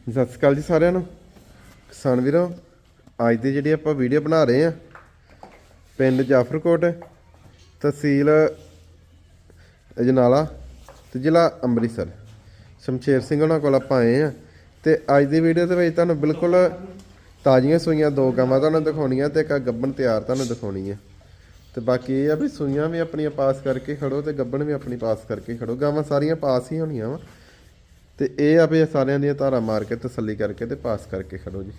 ਸਤਿ ਸ਼੍ਰੀ ਅਕਾਲ ਜੀ ਸਾਰਿਆਂ ਨੂੰ। ਕਿਸਾਨ ਵੀਰੋ, ਅੱਜ ਦੀ ਜਿਹੜੀ ਆਪਾਂ ਵੀਡੀਓ ਬਣਾ ਰਹੇ ਆ ਪਿੰਡ ਜਾਫਰਕੋਟ, ਤਹਿਸੀਲ ਅਜਨਾਲਾ ਤੇ ਜ਼ਿਲ੍ਹਾ ਅੰਮ੍ਰਿਤਸਰ। ਸ਼ਮਸ਼ੇਰ ਸਿੰਘ ਉਹਨਾਂ ਕੋਲ ਆਪਾਂ ਆਏ ਆ ਤੇ ਅੱਜ ਦੀ ਵੀਡੀਓ ਦੇ ਵਿੱਚ ਤੁਹਾਨੂੰ ਬਿਲਕੁਲ ਤਾਜ਼ੀਆਂ ਸੂਈਆਂ ਦੋ ਗਾਵਾਂ ਤੁਹਾਨੂੰ ਦਿਖਾਉਣੀਆਂ ਤੇ ਇੱਕ ਗੱਬਣ ਤਿਆਰ ਤੁਹਾਨੂੰ ਦਿਖਾਉਣੀ ਆ ਤੇ ਬਾਕੀ ਇਹ ਆ ਵੀ ਸੂਈਆਂ ਵੀ ਆਪਣੀਆਂ ਪਾਸ ਕਰਕੇ ਖੜੋ ਤੇ ਗੱਬਣ ਵੀ ਆਪਣੀ ਪਾਸ ਕਰਕੇ ਖੜੋ। ਗਾਵਾਂ ਸਾਰੀਆਂ ਪਾਸ ਹੀ ਹੋਣੀਆਂ ਵਾ। ਤੇ ਇਹ ਆ ਵੀ ਸਾਰਿਆਂ ਦੀਆਂ ਧਾਰਾਂ ਮਾਰ ਕੇ ਤਸੱਲੀ ਕਰਕੇ ਤੇ ਪਾਸ ਕਰਕੇ ਖੜੋ ਜੀ।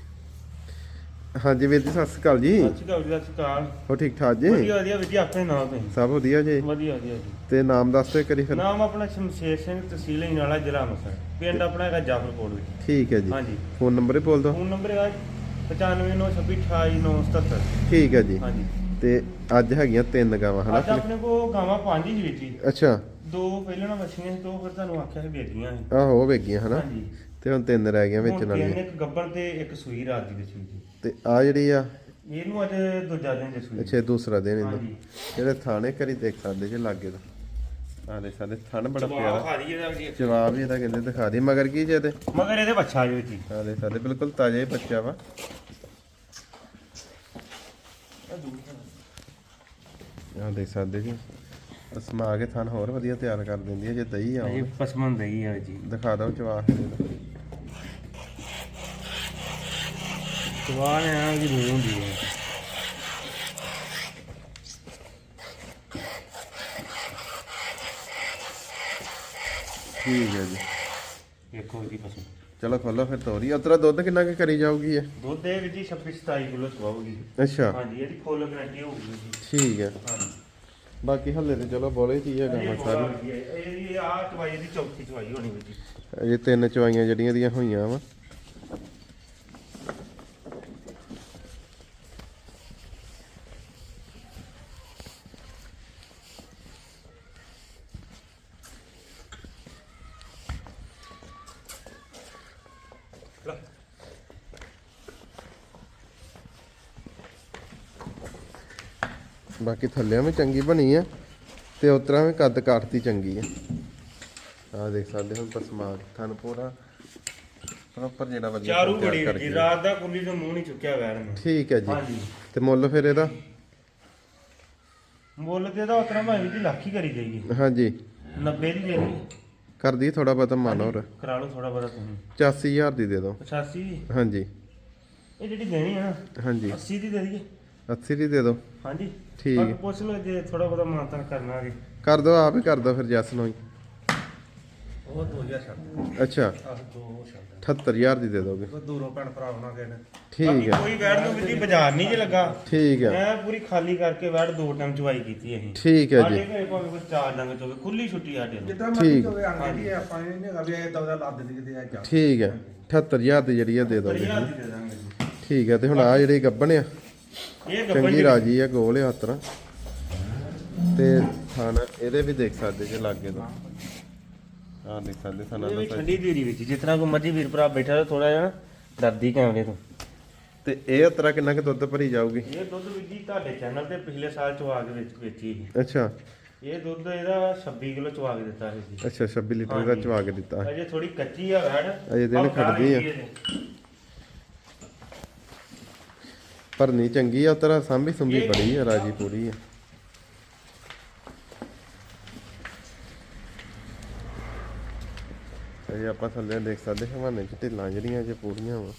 ਹਾਂਜੀ ਵੀਰ ਜੀ ਸਤਿ ਸ਼੍ਰੀ ਅਕਾਲ ਜੀ। ਸਤਿ ਸ਼੍ਰੀ ਅਕਾਲ ਜੀ ਸਤਿ ਸ਼੍ਰੀ ਅਕਾਲ। ਹੋ ਠੀਕ ਠਾਕ ਜੀ? ਵਧੀਆ ਵਧੀਆ ਵੀਰ ਜੀ ਆਪਣੇ ਨਾਮ ਤੇ ਸਭ ਵਧੀਆ ਜੀ। ਵਧੀਆ ਵਧੀਆ ਜੀ। ਤੇ ਨਾਮ ਦੱਸ ਦਿਓ ਕਰੀ ਫਿਰ। ਨਾਮ ਆਪਣਾ ਸ਼ਮਸ਼ੇਰ ਸਿੰਘ ਤਹਿਸੀਲ ਨਾਲਾ ਜ਼ਿਲ੍ਹਾ ਅੰਮ੍ਰਿਤਸਰ। ਪਿੰਡ ਆਪਣਾ ਹੈਗਾ ਜਾਫਰਕੋਟ ਵਿੱਚ। ਠੀਕ ਹੈ ਜੀ। ਹਾਂਜੀ। ਫੋਨ ਨੰਬਰ ਹੀ ਬੋਲ ਦਿਓ। ਫੋਨ ਨੰਬਰ ਹੈਗਾ 9596289977 ਠੀਕ ਹੈ ਜੀ। ਹਾਂਜੀ। ਤੇ ਅੱਜ ਹੈਗੀਆਂ ਤਿੰਨ ਗਾਵਾਂ ਅੱਜ ਹਨਾ ਆਪਣੇ ਕੋ ਗਾਵਾਂ ਪੰਜ ਹੀ ਵਿੱਚ ਅੱਛਾ। ਦੋ ਪਹਿਲਾਂ ਨਾ ਵਛੀਆਂ ਸੀ ਦੋ ਫਿਰ ਤੁਹਾਨੂੰ ਆਖਿਆ ਸੀ ਵੇਚੀਆਂ ਸੀ। ਆਹੋ ਉਹ ਵੇਗੀਆਂ ਹਨਾ। ਹਾਂਜੀ। ਤੇ ਹੁਣ ਤਿੰਨ ਰਹਿ ਗਈਆਂ ਹੁਣ ਵੇਚਣ ਤਿੰਨ, ਵਾਲੀਆਂ ਇੱਕ ਗੱਬਣ ਤੇ ਇੱਕ ਸੂਈ ਰਾਤ ਦੀ ਵਿੱਚ ਜੀ ਤੇ ਆ ਜਿਹੜੀ ਆ? ਇਹਨੂੰ ਅੱਜ ਦੂਜਾ ਦਿਨ ਜੇ ਸੂਈ ਅੱਛਾ ਇਹ ਦੂਸਰਾ ਦਿਨ ਇਹਨੂੰ। ਹਾਂਜੀ। ਜਿਹੜੇ ਥਾਣੇ ਕਰੀ ਦੇਖ ਸਕਦੇ ਜੇ ਲਾਗੇ ਦਾ ਆ ਦੇ ਸਾਡੇ ਥਣ ਬੜਾ ਪਿਆਰਾ। ਖਾ ਰਹੀ ਇਹਦਾ ਜੀ ਜਵਾਬ ਹੀ ਇਹਦਾ ਕਹਿੰਦੇ ਦਿਖਾ ਦੀ ਮਗਰ ਕੀ ਜੇ ਇਹਦੇ? ਮਗਰ ਇਹਦੇ ਬੱਚਾ ਜੋ। ਜੀ ਆ ਦੇ ਸਾਡੇ ਬਿਲਕੁਲ ਤਾਜ਼ਾ ਹੀ ਬੱਚਾ ਵਾ। ਆ ਦੇਖ ਸਕਦੇ ਜੀ। ਸਮਾ ਕੇ ਥਣ ਹੋਰ ਵਧੀਆ ਤਿਆਰ ਕਰ ਦਿੰਦੀ ਹੈ ਜੇ ਦਹੀਂ ਆ ਇਹ ਪਸਮੰਦ ਹੀ ਹੈ ਜੀ। ਦਿਖਾ ਦਿਓ ਜਵਾਬ ਇਹਦਾ ਸਵਾਲ ਹੈ ਕਿ ਨਹੀਂ ਹੁੰਦੀ ਹੈ। ਠੀਕ ਹੈ ਜੀ। ਦੇਖੋ ਜੀ ਪਸੰਦ ਚਲੋ ਖੋਲੋ ਫਿਰ ਤੋਰੀ। ਉਤਰਾ ਦੁੱਧ ਕਿੰਨਾ ਕੁ ਕਰੀ ਜਾਊਗੀ ਇਹ? ਦੁੱਧ ਦੇ ਵਿੱਚ ਹੀ 26 27 ਕਿਲੋ ਚਵਾਉਗੀ ਅੱਛਾ। ਹਾਂਜੀ ਇਹਦੀ ਫੁੱਲ ਗਰੰਟੀ ਹੋਊਗੀ ਜੀ। ਠੀਕ ਹੈ। ਹਾਂਜੀ। ਬਾਕੀ ਹੱਲੇ ਤੇ ਚਲੋ ਬੋਲੇ ਚੀਜ਼ ਹੈਗਾ ਵਾ ਸਾਰੀ। ਇਹ ਆ ਚਵਾਈ ਦੀ ਚੌਥੀ ਚਵਾਈ ਹੋਣੀ ਵਿੱਚ ਜੀ। ਅਜੇ ਤਿੰਨ ਚਵਾਈਆਂ ਜਿਹੜੀਆਂ ਦੀਆਂ ਹੋਈਆਂ ਵਾ। ਬਾਕੀ ਥੱਲਿਆਂ ਵੀ ਚੰਗੀ ਬਣੀ ਆ ਤੇ ਉਤਰਾ ਵੀ ਕੱਦ ਕਾਠਤੀ ਚੰਗੀ ਆ। ਆ ਦੇਖ ਸਕਦੇ ਹੁਣ ਪਸਮਾ ਤੁਹਾਨੂੰ ਪੂਰਾ ਪ੍ਰੋਪਰ ਜਿਹੜਾ ਵਧੀਆ ਚਾਰੂ ਬੜੀ ਜੀ। ਰਾਤ ਦਾ ਕੁੱਲੀ ਤੋਂ ਮੂੰਹ ਨਹੀਂ ਚੁੱਕਿਆ ਵੈਰ ਨੇ ਠੀਕ ਹੈ ਜੀ। ਹਾਂਜੀ। ਤੇ ਮੁੱਲ ਫਿਰ ਇਹਦਾ? ਮੁੱਲ ਤੇ ਦਾ ਉਤਰਾ ਭਾਵੇਂ ਦੀ ਲੱਖ ਹੀ ਕਰੀ ਜਾਈਏ। ਹਾਂਜੀ। 90 ਦੀ ਦੇ ਦੇ ਕਰਦੀ ਥੋੜਾ ਬਹੁਤਾ ਮਨ ਹੋਰ। ਕਰਾ ਲਓ ਥੋੜਾ ਬੜਾ ਤੁਸੀਂ। 84000 ਦੀ ਦੇ ਦਿਓ। 85 ਦੀ। ਹਾਂਜੀ। ਇਹ ਜਿਹੜੀ ਦੇਣੀ ਨਾ ਹਾਂਜੀ। 80 ਦੀ ਦੇ ਦਈਏ। 80 ਦੀ ਦੇ ਦਿਓ। ਹਾਂਜੀ। ਠੀਕ। ਬਾਕੀ ਪੁੱਛ ਲਓ ਜੇ ਥੋੜਾ ਬਹੁਤਾ ਮਾਨਤਨ ਕਰਨਾ ਜੀ ਕਰ ਦਿਓ ਆਪ ਹੀ ਕਰ ਦਿਓ ਫਿਰ ਜੱਸ ਨੂੰ ਹੀ ਉਹ 2000 ਛੱਡ ਅੱਛਾ। ਆਹ ਦੋ ਛੱਡ 78000 ਦੀ ਦੇ ਦੋਗੇ। ਉਹ ਦੂਰੋਂ ਭੈਣ ਭਰਾ ਬਣਾ ਕੇ ਨੇ ਠੀਕ ਹੈ ਕੋਈ ਵੈੜ ਨੂੰ ਵੀ ਬਾਜ਼ਾਰ ਨਹੀਂ ਜੇ ਲੱਗਾ। ਠੀਕ ਹੈ ਮੈਂ ਪੂਰੀ ਖਾਲੀ ਕਰਕੇ ਵੈੜ ਦੋ ਟਾਈਮ ਚਵਾਈ ਕੀਤੀ ਅਸੀਂ। ਠੀਕ ਹੈ ਸਾਡੇ ਜੀ ਘਰੇ ਭਾਵੇਂ ਕੋਈ ਚਾਰ ਡੰਗ ਚੋਵੇ ਖੁੱਲੀ ਛੁੱਟੀ ਸਾਡੇ ਨੂੰ। ਜਿੱਦਾਂ ਮਰਜ਼ੀ ਠੀਕ। ਹੋਵੇ ਆਂਦੇ ਦੀ ਆਪਾਂ ਇਹ ਨਹੀਂ ਹੈਗਾ ਵੀ ਇਹ ਦਵਦਾ ਲੱਦ ਦੀ ਕਿਤੇ ਆ ਜਾ। ਠੀਕ ਹੈ 78000 ਦੀ ਜਿਹੜੀ ਆ ਦੇ ਦੋਗੇ ਹਜ਼ਾਰ ਦੀ ਦੇ ਦਾਂਗੇ ਜੀ। ਠੀਕ ਹੈ ਤੇ ਹੁਣ ਆ ਜਿਹੜੀ ਗੱਬਣ ਆ ਇਹ ਚੰਗੀ ਰਾਜੀ ਆ ਗੋਲ ਆ ਹੱਤਰਾ ਤੇ ਥਣ ਇਹਦੇ ਵੀ ਦੇਖ ਸਕਦੇ ਜੇ ਲਾਗੇ ਤੋਂ। ਆ ਦੇਖ ਸਕਦੇ ਥਾਣਾ ਇਹ ਦਾ ਵੀ size। ਠੰਡੀ ਦੇਰੀ ਵਿੱਚ ਤਰ੍ਹਾਂ ਕੋਈ ਮਰਜ਼ੀ ਵੀਰ ਭਰਾ ਬੈਠਾ ਥੋੜਾ ਜਿਹਾ ਨਾ ਡਰਦੀ ਕੈਮਰੇ ਤੋਂ। ਤੇ ਇਹ ਹੱਤਰਾ ਕਿੰਨਾ ਕੁ ਦੁੱਧ ਭਰੀ ਜਾਊਗੀ? ਇਹ ਦੁੱਧ ਵੀ ਜੀ ਤੁਹਾਡੇ ਚੈਨਲ ਤੇ ਪਿਛਲੇ ਸਾਲ ਚਵਾ ਕੇ ਵਿੱਚ ਵੇਚੀ ਸੀ। ਅੱਛਾ। ਇਹ ਦੁੱਧ ਇਹਦਾ 26 ਕਿਲੋ ਚਵਾ ਕੇ ਦਿੱਤਾ ਸੀ ਜੀ। ਅੱਛਾ 26 ਲੀਟਰ ਦਾ ਹਾਂਜੀ। ਚਵਾ ਕੇ ਦਿੱਤਾ। ਅਜੇ ਥੋੜੀ ਕੱਚੀ ਆ ਵੈੜ। ਅਜੇ ਦਿਨ ਖੜਦੀ ਆ। ਭਰਨੀ ਚੰਗੀ ਆ ਉਤਰਾ ਸਾਂਭੀ ਸੁੰਭੀ ਬੜੀ ਆ ਰਾਜੀ ਪੂਰੀ ਆ। ਇਹ ਆਪਾਂ ਥੱਲੇ ਦੇਖ ਸਕਦੇ ਹਵਾਨੇ ਚ ਢਿੱਲਾਂ ਜਿਹੜੀਆਂ ਜੇ ਪੂਰੀਆਂ ਵਾ।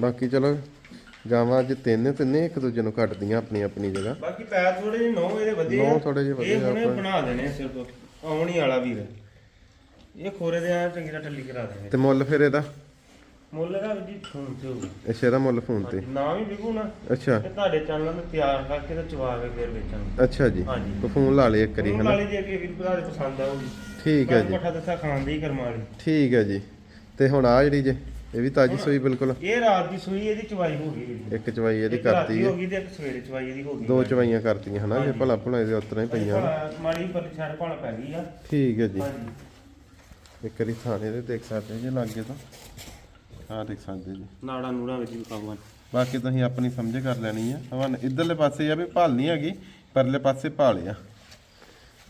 ਬਾਕੀ ਚਲੋ ਗਾਵਾਂ ਅੱਜ ਤਿੰਨ ਤਿੰਨੇ ਇੱਕ ਦੂਜੇ ਨੂੰ ਕੱਟਦੀਆਂ ਆਪਣੀ ਆਪਣੀ ਜਗ੍ਹਾ। ਬਾਕੀ ਪੈਰ ਥੋੜੇ ਜਿਹੇ ਨੌ ਇਹਦੇ ਵਧੇ ਨਹੁੰ ਆ। ਥੋੜ੍ਹੇ ਜਿਹੇ ਵਧੇ ਇਹ ਹੁਣੇ ਆਪਾਂ। ਬਣਾ ਦੇਣੇ ਸਿਰਫ ਆਉਣੀ ਵਾਲਾ ਵੀਰ। ਇਹ ਖੋਰੇ ਦੇ ਆ ਚੰਗੀ ਤਰ੍ਹਾਂ ਟੱਲੀ ਕਰਾ ਦੇਣੇ। ਤੇ ਮੁੱਲ ਫਿਰ ਇਹਦਾ? ਮੁੱਲ ਦਾ ਜੀ ਫੋਨ ਤੇ ਹੋਊਗਾ। ਅੱਛਾ ਇਹਦਾ ਮੁੱਲ ਫੋਨ ਤੇ। ਨਾ ਵੀ ਵਿਕੂ ਨਾ। ਅੱਛਾ। ਤੇ ਤੁਹਾਡੇ ਚੈਨਲ ਨੂੰ ਤਿਆਰ ਕਰਕੇ ਤੇ ਚਵਾ ਕੇ ਫੇਰ ਵੇਚਾਂਗੇ ਅੱਛਾ ਜੀ। ਹਾਂਜੀ। ਕੋ ਫੋਨ ਲਾ ਲਈ ਇੱਕ ਉਹਨੂੰ ਹਨਾ? ਵਾਲੀ ਜੇ ਕਿ ਵੀਰ ਭਰਾ ਦੇ ਪਸੰਦ ਆਊਗੀ। ਠੀਕ ਹੈ ਜੀ। ਪੱਠਾ ਦੱਸਾ ਖਾਣ ਦੀ ਕਰਮਾ ਵਾਲੀ। ਠੀਕ ਹੈ ਜੀ। ਤੇ ਹੁਣ ਆ ਜਿਹੜੀ ਜੇ ਇਹ ਵੀ ਤਾਜੀ ਸੂਈ ਬਿਲਕੁਲ। ਇਹ ਰਾਤ ਦੀ ਸੂਈ ਇਹਦੀ ਚਵਾਈ ਹੋ ਗਈ। ਇੱਕ ਚਵਾਈ ਇਹਦੀ ਇੱਕ ਰਾਤ ਕਰਤੀ ਹੈ। ਹੋ ਗਈ ਤੇ ਇੱਕ ਸਵੇਰੇ ਚਵਾਈ ਇਹਦੀ ਹੋ ਗਈ। ਦੋ ਚਵਾਈਆਂ ਕਰਤੀਆਂ ਹਨਾ ਜੇ। ਭਲਾ ਭਲਾ ਇਹਦੇ ਉਤਰਾਂ ਹੀ ਪਈਆਂ। ਭਲਾ ਮਾੜੀ ਪਰ ਛੜ ਭਾਲ ਪੈ ਗਈ ਆ। ਠੀਕ ਹੈ ਜੀ। ਹਾਂਜੀ। ਇੱਕ ਵਾਰੀ ਥਾਣੇ ਦੇ ਦੇਖ ਸਕਦੇ ਜੇ ਲੱਗੇ ਤਾਂ। ਆਹ ਦੇਖ ਸਕਦੇ ਜੀ। ਨਾੜਾ ਨੂੜਾ ਵਿੱਚ ਵੀ ਕੰਮ ਬਾਕੀ ਤੁਸੀਂ ਆਪਣੀ ਸਮਝ ਕਰ ਲੈਣੀ ਆ। ਹਵਨ ਇਧਰਲੇ ਪਾਸੇ ਆ ਵੀ ਭਾਲ ਨਹੀਂ ਹੈਗੀ ਪਰਲੇ ਪਾਸੇ ਭਾਲ ਆ।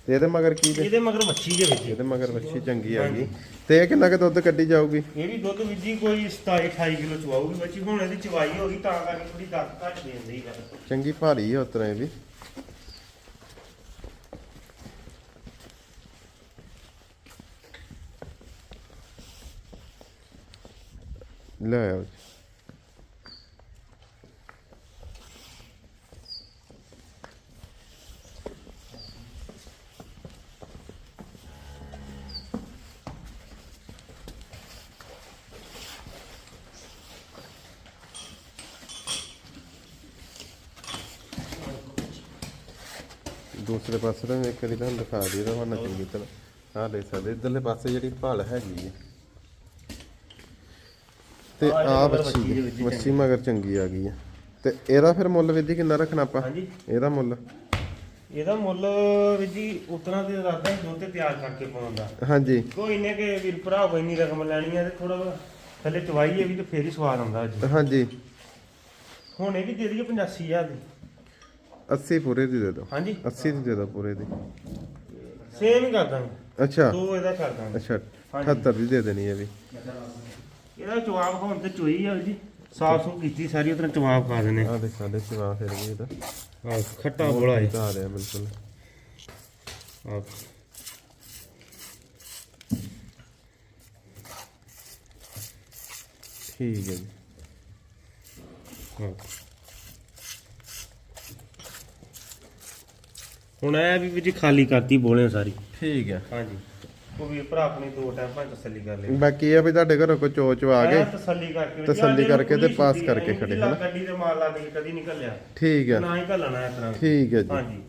ਤੇ ਇਹਦੇ ਮਗਰ ਕੀ ਜੇ? ਇਹਦੇ ਮਗਰ ਮੱਛੀ ਦੇ ਵਿੱਚ। ਇਹਦੇ ਮਗਰ ਵੱਛੀ ਚੰਗੀ ਆ ਗਈ। ਤੇ ਇਹ ਕਿੰਨਾ ਕੁ ਦੁੱਧ ਕੱਢੀ ਜਾਊਗੀ? ਇਹ ਵੀ ਦੁੱਧ ਵਿੱਚ ਕੋਈ 27 28 ਕਿਲੋ ਚਵਾਊਗੀ ਬੱਚੀ ਹੁਣ ਇਹਦੀ ਚਵਾਈ ਹੋ ਗਈ ਤਾਂ ਕਰਕੇ ਥੋੜੀ ਦੱਤ ਘੱਟ ਦੇ ਦਿੰਦੀ ਗੱਲ ਚੰਗੀ ਭਾਰੀ ਆ ਉਤਰਾਂ ਇਹ ਵੀ। ਲੈ ਆਓ ਦੂਸਰੇ ਪਾਸੇ ਵੀ ਇੱਕ ਵਾਰੀ ਤੁਹਾਨੂੰ ਦਿਖਾ ਦਈਏ ਤਾਂ ਹੁਣ ਚੰਗੀ ਤਰ੍ਹਾਂ। ਆਹ ਦੇਖ ਸਕਦੇ ਇਧਰਲੇ ਪਾਸੇ ਜਿਹੜੀ ਭਾਲ ਹੈਗੀ ਹੈ ਤੇ ਆ ਬੱਚੀ ਦੇ ਮੱਛੀ ਮਗਰ ਚੰਗੀ ਆ ਗਈ ਹੈ ਤੇ ਇਹਦਾ ਫਿਰ ਮੁੱਲ ਵਿਧੀ ਕਿੰਨਾ ਰੱਖਣਾ ਆਪਾਂ? ਇਹਦਾ ਮੁੱਲ? ਇਹਦਾ ਮੁੱਲ ਵੀ ਜੀ ਉਤਨਾ ਦੇ ਰਾਦਾ ਦੁੱਧ ਤੇ ਤਿਆਰ ਕਰਕੇ ਪਾਉਂਦਾ। ਹਾਂਜੀ। ਕੋਈ ਇੰਨੇ ਕਿ ਵੀਰ ਭਰਾ ਕੋਈ ਨਹੀਂ ਰਕਮ ਲੈਣੀ ਆ ਤੇ ਥੋੜਾ ਥੱਲੇ ਚਵਾਈ ਹੈ ਵੀ ਤੇ ਫੇਰ ਹੀ ਸਵਾਦ ਆਉਂਦਾ ਜੀ ਹਾਂਜੀ। ਹੁਣ ਇਹ ਵੀ ਦੇ ਦਈਏ 85000 ਦੀ। 80 ਪੂਰੇ ਦੀ ਦੇ ਦਿਓ। ਹਾਂਜੀ। 80 ਦੀ ਦੇ ਦਿਓ ਪੂਰੇ ਦੀ। ਸੇਮ ਹੀ ਕਰ ਦਾਂਗੇ। ਅੱਛਾ। ਦੋ ਇਹਦਾ ਕਰ ਦਾਂਗੇ। ਅੱਛਾ ਹਾਂਜੀ। 78 ਦੀ ਦੇ ਦੇਣੀ ਹੈ ਵੀ। ਇਹਦਾ ਜਵਾਬ ਹੁਣ ਤੇ ਚੋਈ ਆ ਜੀ। ਸਾਫ਼ ਸੁਥਰੀ ਕੀਤੀ ਸਾਰੀ ਉਤਨਾ ਜਵਾਬ ਪਾ ਦਿੰਦੇ ਆਹ ਦੇਖ ਸਾਡੇ ਸਿਵਾ ਫਿਰ ਵੀ ਇਹਦਾ। ਆ ਖੱਟਾ ਬੋਲਾ ਹੈ। ਆ ਰਿਹਾ ਬਿਲਕੁਲ। ਆ ਠੀਕ ਹੈ ਜੀ। ਹਾਂ। ਹੁਣ ਇਹ ਵੀ ਜੀ ਖਾਲੀ ਕਰਤੀ ਬੋਲੇ ਸਾਰੀ। ਠੀਕ ਹੈ। ਹਾਂਜੀ। ਉਹ ਵੀ ਭਰਾ ਆਪਣੀ ਦੋ ਟਾਈਮ ਭਾਂ ਤਸੱਲੀ ਕਰ ਲਈ ਬਾਕੀ ਇਹ ਆ ਵੀ ਤੁਹਾਡੇ ਘਰੋਂ ਕੋਈ ਚੋਚ ਆ ਗਏ ਤਸੱਲੀ ਕਰਕੇ ਤਸੱਲੀ ਕਰਕੇ ਤੇ ਪਾਸ ਕਰਕੇ ਖੜੇ, ਹਨਾ? ਗੱਡੀ ਤੇ ਮਾਲ ਲਾ ਦੇ ਕਦੀ ਲਿਆ ਠੀਕ ਹੈ। ਨਾ ਹੀ ਘੱਲਣਾ ਇਸ ਤਰ੍ਹਾਂ। ਠੀਕ ਹੈ ਜੀ। ਹਾਂਜੀ।